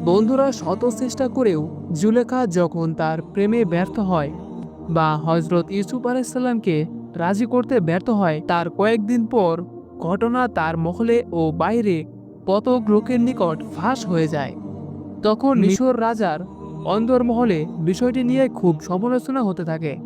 বন্ধুরা শত চেষ্টা করেও জুলেখা যখন তার প্রেমে ব্যর্থ হয় বা হজরত ইউসুফ আলাইসাল্লামকে রাজি করতে ব্যর্থ হয়, তার কয়েকদিন পর ঘটনা তার মহলে ও বাইরে পতক লোকের নিকট ফাঁস হয়ে যায়। তখন মিশর রাজার অন্দরমহলে বিষয়টি নিয়ে খুব সমালোচনা হতে থাকে।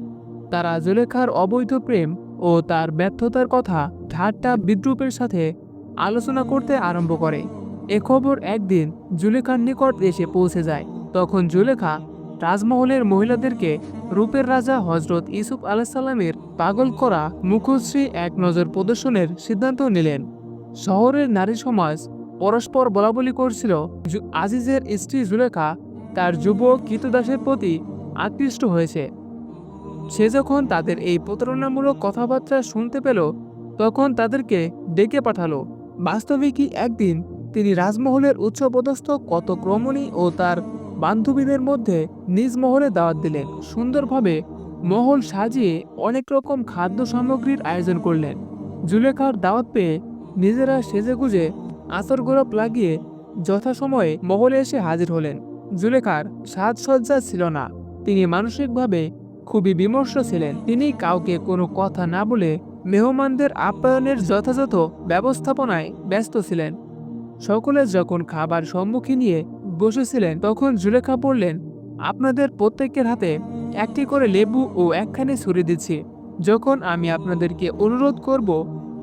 তারা জুলেখার অবৈধ প্রেম ও তার ব্যর্থতার কথা ঠাট্টা বিদ্রুপের সাথে আলোচনা করতে আরম্ভ করে। এ খবর একদিন জুলেখার নিকট এসে পৌঁছে যায়। তখন জুলেখা রাজমহলের মহিলাদেরকে রূপের রাজা হজরত ইসুফ আলাহিসাল্লামের পাগল করা মুখশ্রী এক নজর প্রদর্শনের সিদ্ধান্ত নিলেন। শহরের নারী সমাজ পরস্পর বলাবলি করছিল আজিজের স্ত্রী জুলেখা তার যুবক কীতদাসের প্রতি আকৃষ্ট হয়েছে। সে যখন তাদের এই প্রতারণামূলক কথাবার্তা শুনতে পেল, তখন তাদেরকে ডেকে পাঠালো। বাস্তবিকই একদিন তিনি রাজমহলের উচ্চপদস্থ কত ক্রমণী ও তার বান্ধবীদের মধ্যে নিজ মহলে দাওয়াত দিলেন। সুন্দরভাবে মহল সাজিয়ে অনেক রকম খাদ্য সামগ্রীর আয়োজন করলেন। জুলেখার দাওয়াত পেয়ে নিজেরা সেজেগুজে আতর গোলাপ লাগিয়ে যথাসময়ে মহলে এসে হাজির হলেন। জুলেখার সাজসজ্জা ছিল না। তিনি মানসিকভাবে খুবই বিমর্ষ ছিলেন। তিনি কাউকে কোনো কথা না বলে মেহমানদের আপ্যায়নের যথাযথ ব্যবস্থাপনায় ব্যস্ত ছিলেন। সকলে যখন খাবার সম্মুখীন নিয়ে বসেছিলেন, তখন জুলেখা বললেন, আপনাদের প্রত্যেকের হাতে একটি করে লেবু ও একখানি ছুরি দিচ্ছি। যখন আমি আপনাদেরকে অনুরোধ করব,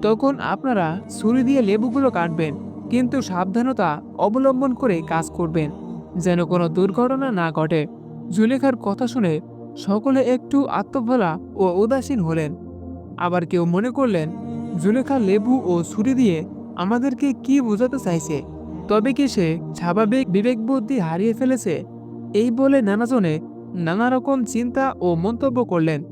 তখন আপনারা ছুরি দিয়ে লেবুগুলো কাটবেন, কিন্তু সাবধানতা অবলম্বন করে কাজ করবেন, যেন কোনো দুর্ঘটনা না ঘটে। জুলেখার কথা শুনে সকলে একটু আত্মভোলা ও উদাসীন হলেন। আবার কেউ মনে করলেন, জুলেখা লেবু ও ছুরি দিয়ে আমাদেরকে কি বোঝাতে চাইছে? তবে কি সে স্বাভাবিক বিবেকবুদ্ধি হারিয়ে ফেলেছে? এই বলে নানাজনে নানা রকম চিন্তা ও মন্তব্য করলেন।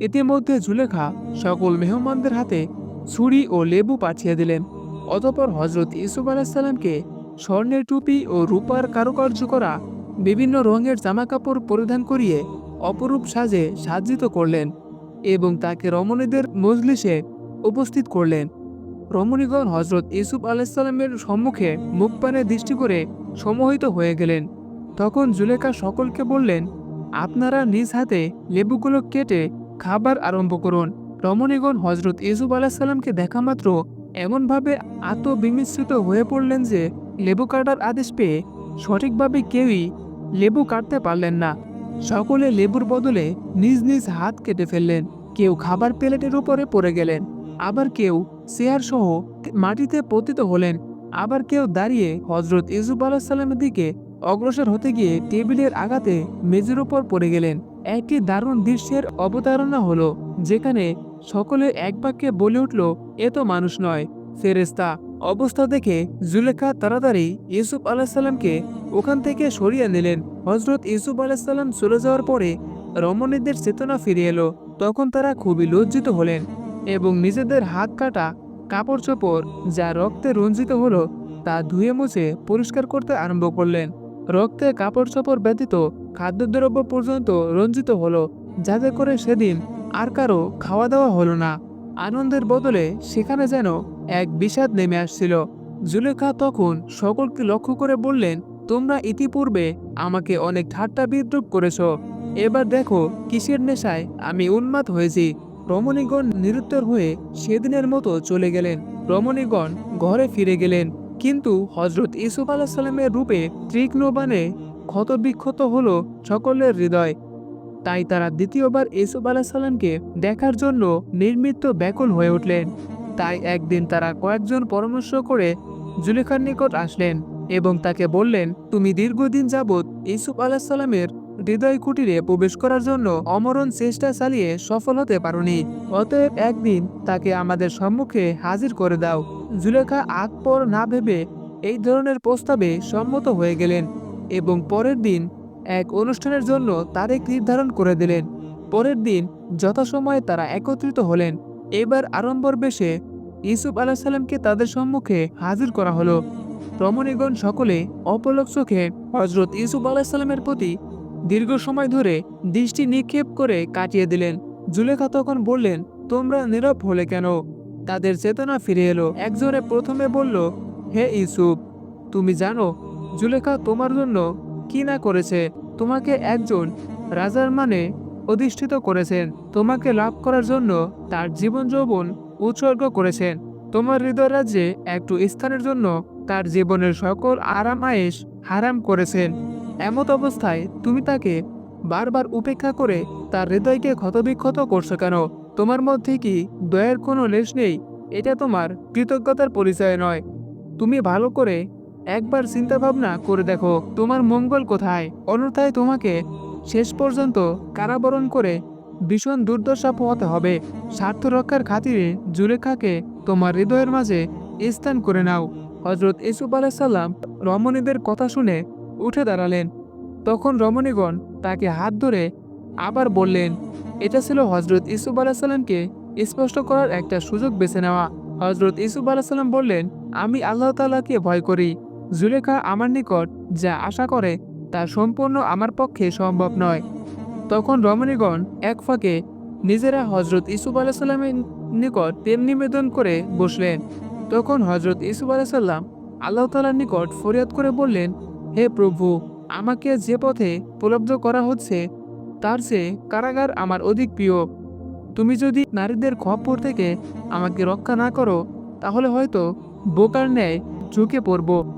ইতিমধ্যে জুলেখা সকল মেহমানদের হাতে ছুরি ও লেবু পাঠিয়ে দিলেন। অতপর হজরত ইসুফ আলাহিসাল্লামকে স্বর্ণের টুপি ও রূপার কারুকার্য করা, বিভিন্ন রঙের জামাকাপড় পরিধান করিয়ে অপরূপ সাজে সাজ্জিত করলেন এবং তাকে রমণীদের মজলিসে উপস্থিত করলেন। রমণীগণ হজরত ইসুফ আলাইসাল্লামের সম্মুখে মুখপানে দৃষ্টি করে সমোহিত হয়ে গেলেন। তখন জুলেখা সকলকে বললেন, আপনারা নিজ হাতে লেবুগুলো কেটে খাবার আরম্ভ করুন। রমণীগণ হজরত ইসুফ আলাহিসাল্লামকে দেখা মাত্র এমনভাবে আত্মবিমিশ্রিত হয়ে পড়লেন যে লেবু কাটার আদেশ পেয়ে সঠিকভাবে কেউই লেবু কাটতে পারলেন না। সকলে লেবুর বদলে নিজ নিজ হাত কেটে ফেললেন। কেউ খাবার প্লেটের উপরে পড়ে গেলেন। আবার কেউ চেয়ার সহ মাটিতে পতিত হলেন। আবার কেউ দাঁড়িয়ে হজরত ইউসুফ আলাহিসাল্লামের দিকে অগ্রসর হতে গিয়ে টেবিলের আঘাতে মেজের ওপর পড়ে গেলেন। একটি দারুণ দৃশ্যের অবতারণা হলো, যেখানে সকলে এক বাক্যে বলে উঠল, এ তো মানুষ নয় ফেরেস্তা অবস্থা দেখে জুলেখা তাড়াতাড়ি ইউসুফ আলাহিসাল্লামকে ওখান থেকে সরিয়ে নিলেন। হজরত ইউসুফ আলাহিসাল্লাম চলে যাওয়ার পরে রমণীদের চেতনা ফিরে এলো। তখন তারা খুবই লজ্জিত হলেন। এবং নিজেদের হাত কাটা কাপড় চোপড় যা রক্তে রঞ্জিত হলো, তা ধুয়ে মুছে পরিষ্কার করতে আরম্ভ করলেন। রক্তে কাপড় চোপড় ব্যতীত খাদ্যদ্রব্য পর্যন্ত রঞ্জিত হলো, যাতে করে সেদিন আর কারও খাওয়া দাওয়া হলো না। আনন্দের বদলে সেখানে যেন এক বিষাদ নেমে আসছিল। জুলেখা তখন সকলকে লক্ষ্য করে বললেন, তোমরা ইতিপূর্বে আমাকে অনেক ঠাট্টা বিদ্রুপ করেছ। এবার দেখো কিসের নেশায় আমি উন্মাদ হয়েছি। রমণীগণ নিরুত্তর হয়ে সেদিনের মতো চলে গেলেন। রমণীগণ ঘরে ফিরে গেলেন। কিন্তু হজরত ইসুফ আলাহ সাল্লামের রূপে তীক্ষ্ণবাণে ক্ষতবিক্ষত হলো সকলের হৃদয়। তাই তারা দ্বিতীয়বার ইসুফ আলাহ সাল্লামকে দেখার জন্য নির্মিত ব্যাকুল হয়ে উঠলেন। তাই একদিন তারা কয়েকজন পরামর্শ করে জুলেখার নিকট আসলেন এবং তাকে বললেন, তুমি দীর্ঘদিন যাবৎ ইসুফ আলাহ সাল্লামের হৃদয় কুটিরে প্রবেশ করার জন্য অমরণ চেষ্টা চালিয়ে সফল হতে পারোনি। অতএব একদিন তাকে আমাদের সম্মুখে হাজির করে দাও। জুলেখা আগ পর না ভেবে এই ধরনের প্রস্তাবে সম্মত হয়ে গেলেন এবং পরের দিন এক অনুষ্ঠানের জন্য তারিখ নির্ধারণ করে দিলেন। পরের দিন যথাসময়ে তারা একত্রিত হলেন। এবার আড়ম্বর বেশে ইসুফ আলাহিসাল্লামকে তাদের সম্মুখে হাজির করা হলো। রমণীগণ সকলে অপলক চোখে হজরত ইসুফ আলাহিসাল্লামের প্রতি দীর্ঘ সময় ধরে দৃষ্টি নিক্ষেপ করে কাটিয়ে দিলেন। জুলেখা তখন বললেন, তোমরা নীরব হলে কেন? তাদের চেতনা ফিরে এলো। একজনে প্রথমে বলল, হে ইউসুফ, তুমি জানো, জুলেখা তোমার জন্য কি না করেছে? তোমাকে একজন রাজার মানে অধিষ্ঠিত করেছেন। তোমাকে লাভ করার জন্য তার জীবন যৌবন উৎসর্গ করেছেন। তোমার হৃদয় রাজ্যে একটু স্থানের জন্য তার জীবনের সকল আরাম আয়েস হারাম করেছেন। এমত অবস্থায় তুমি তাকে বারবার উপেক্ষা করে তার হৃদয়কে ক্ষতবিক্ষত করছ কেন? তোমার মধ্যে কি দয়ের কোনো লেশ নেই? এটা তোমার কৃতজ্ঞতার পরিচয় নয়। তুমি ভালো করে একবার চিন্তা ভাবনা করে দেখো, তোমার মঙ্গল কোথায়? অন্যথায় তোমাকে শেষ পর্যন্ত কারাবরণ করে ভীষণ দুর্দশা পোহাতে হবে। স্বার্থ রক্ষার খাতিরে জুলেখাকে তোমার হৃদয়ের মাঝে স্থান করে নাও। হজরত ইসুফ আলাইসাল্লাম রমণীদের কথা শুনে উঠে দাঁড়ালেন। তখন রমণীগণ তাকে হাত ধরে আবার বললেন, এটা ছিল হজরত ইসুফ আলাহিসাল্লামকে স্পষ্ট করার একটা সুযোগ বেছে নেওয়া। হজরত ইসুফ আলাহিসাল্লাম বললেন, আমি আল্লাহ তাআলাকে ভয় করি। জুলেখা আমার নিকট যা আশা করে তা সম্পূর্ণ আমার পক্ষে সম্ভব নয়। তখন রমণীগণ এক ফাঁকে নিজেরা হজরত ইসুফ আলাহিসাল্লামের নিকট প্রেম নিবেদন করে বসলেন। তখন হজরত ইসুফ আলাহিসাল্লাম আল্লাহ তালার নিকট ফরিয়াদ করে বললেন হে প্রভু, আমাকে যে পথে উপলব্ধ করা হচ্ছে, তার চেয়ে কারাগার আমার অধিক প্রিয়। তুমি যদি নারীদের খপ্পর থেকে আমাকে রক্ষা না করো, তাহলে হয়তো বোকার ন্যায় ঝুঁকে পড়ব।